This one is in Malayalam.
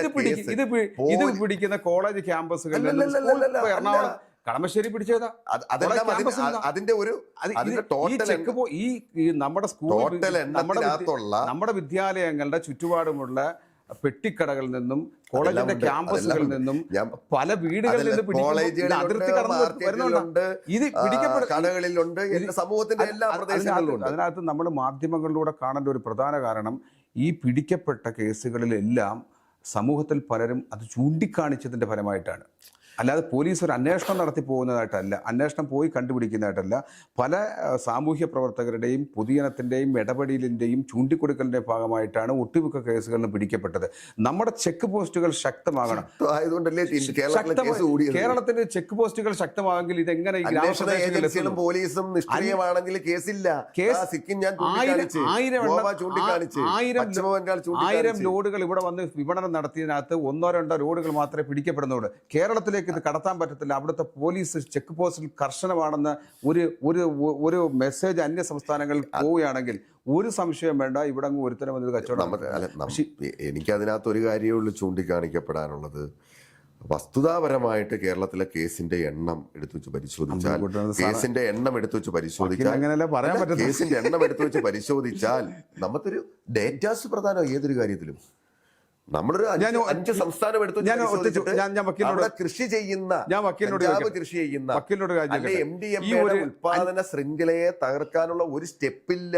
ഇത് പിടിക്കും ഇത് ഇത് പിടിക്കുന്ന കോളേജ് ക്യാമ്പസുകളിൽ എറണാകുളം. കളമശ്ശേരി പിടിച്ചതാ. അതിന്റെ ഒരു ചെക്ക് ഈ നമ്മുടെ സ്കൂൾ നമ്മുടെ നമ്മുടെ വിദ്യാലയങ്ങളുടെ ചുറ്റുപാടുമുള്ള പെട്ടിക്കടകളിൽ നിന്നും കോളേജിന്റെ ക്യാമ്പസുകളിൽ നിന്നും പല വീടുകളിൽ നിന്ന് കോളേജുകളിലുണ്ട്, അതിർത്തി കടന്ന് വരുന്നുണ്ട്? ഇത് സമൂഹത്തിന്റെ എല്ലാ പ്രദേശങ്ങളിലും അതിനകത്ത് നമ്മൾ മാധ്യമങ്ങളിലൂടെ കാണേണ്ട ഒരു പ്രധാന കാരണം ഈ പിടിക്കപ്പെട്ട കേസുകളിലെല്ലാം സമൂഹത്തിൽ പലരും അത് ചൂണ്ടിക്കാണിച്ചതിന്റെ ഫലമായിട്ടാണ്. അല്ലാതെ പോലീസ് ഒരു അന്വേഷണം നടത്തി പോകുന്നതായിട്ടല്ല അന്വേഷണം പോയി കണ്ടുപിടിക്കുന്നതായിട്ടല്ല. പല സാമൂഹ്യ പ്രവർത്തകരുടെയും പൊതുജനത്തിന്റെയും ഇടപെടലിന്റെയും ചൂണ്ടിക്കൊടുക്കലിന്റെ ഭാഗമായിട്ടാണ് ഒട്ടുമിക്ക കേസുകളിലും പിടിക്കപ്പെട്ടത്. നമ്മുടെ ചെക്ക് പോസ്റ്റുകൾ ശക്തമാകണം. ആയതുകൊണ്ടല്ലേ കേരളത്തിന്റെ ചെക്ക് പോസ്റ്റുകൾ ശക്തമാകെങ്കിൽ ഇതെങ്ങനെ ഏജൻസികളും പോലീസും നിഷ്ക്രിയമാണെങ്കിൽ കേസില്ല. കേസ് ആ, സിക്കിം ഞാൻ ആയിരം ലോഡുകൾ ഇവിടെ വന്ന് വിപണനം നടത്തിയതിനകത്ത് ഒന്നോ രണ്ടോ ലോഡുകൾ മാത്രമേ പിടിക്കപ്പെടുന്നുള്ളൂ. കേരളത്തിലേക്ക് ഇത് കടത്താൻ പറ്റത്തില്ല. അവിടുത്തെ പോലീസ് ചെക്ക് പോസ്റ്റിൽ കർശനമാണെന്ന് ഒരു ഒരു ഒരു മെസ്സേജ് അന്യ സംസ്ഥാനങ്ങളിൽ പോവുകയാണെങ്കിൽ ഒരു സംശയം വേണ്ട. ഇവിടെ അങ്ങ് ഒരുത്തരം വന്നത് കച്ചവടം എനിക്കതിനകത്ത് ഒരു കാര്യമേ ഉള്ളൂ ചൂണ്ടിക്കാണിക്കപ്പെടാനുള്ളത്. വസ്തുതാപരമായിട്ട് കേരളത്തിലെ കേസിന്റെ എണ്ണം എടുത്തു വെച്ച് പരിശോധിച്ചാൽ. കേസിന്റെ എണ്ണം എടുത്തു വെച്ച് പരിശോധിച്ചാൽ കേസിന്റെ എണ്ണം എടുത്തു വെച്ച് പരിശോധിച്ചാൽ നമുക്കൊരു ഡേറ്റാസ് പ്രധാനം ഏതൊരു കാര്യത്തിലും. നമ്മളൊരു അഞ്ച് ഞാൻ അഞ്ച് സംസ്ഥാനം എടുത്തു ഞാൻ ഞാൻ- ഞാൻ വക്കീലിനോട് കൃഷി ചെയ്യുന്ന ഞാൻ വക്കീലിനോട് കൃഷി ചെയ്യുന്ന വക്കീലിനോട് എം ഡി എം ഉൽപാദന ഉത്പാദന ശൃംഖലയെ തകർക്കാനുള്ള ഒരു സ്റ്റെപ്പില്ല.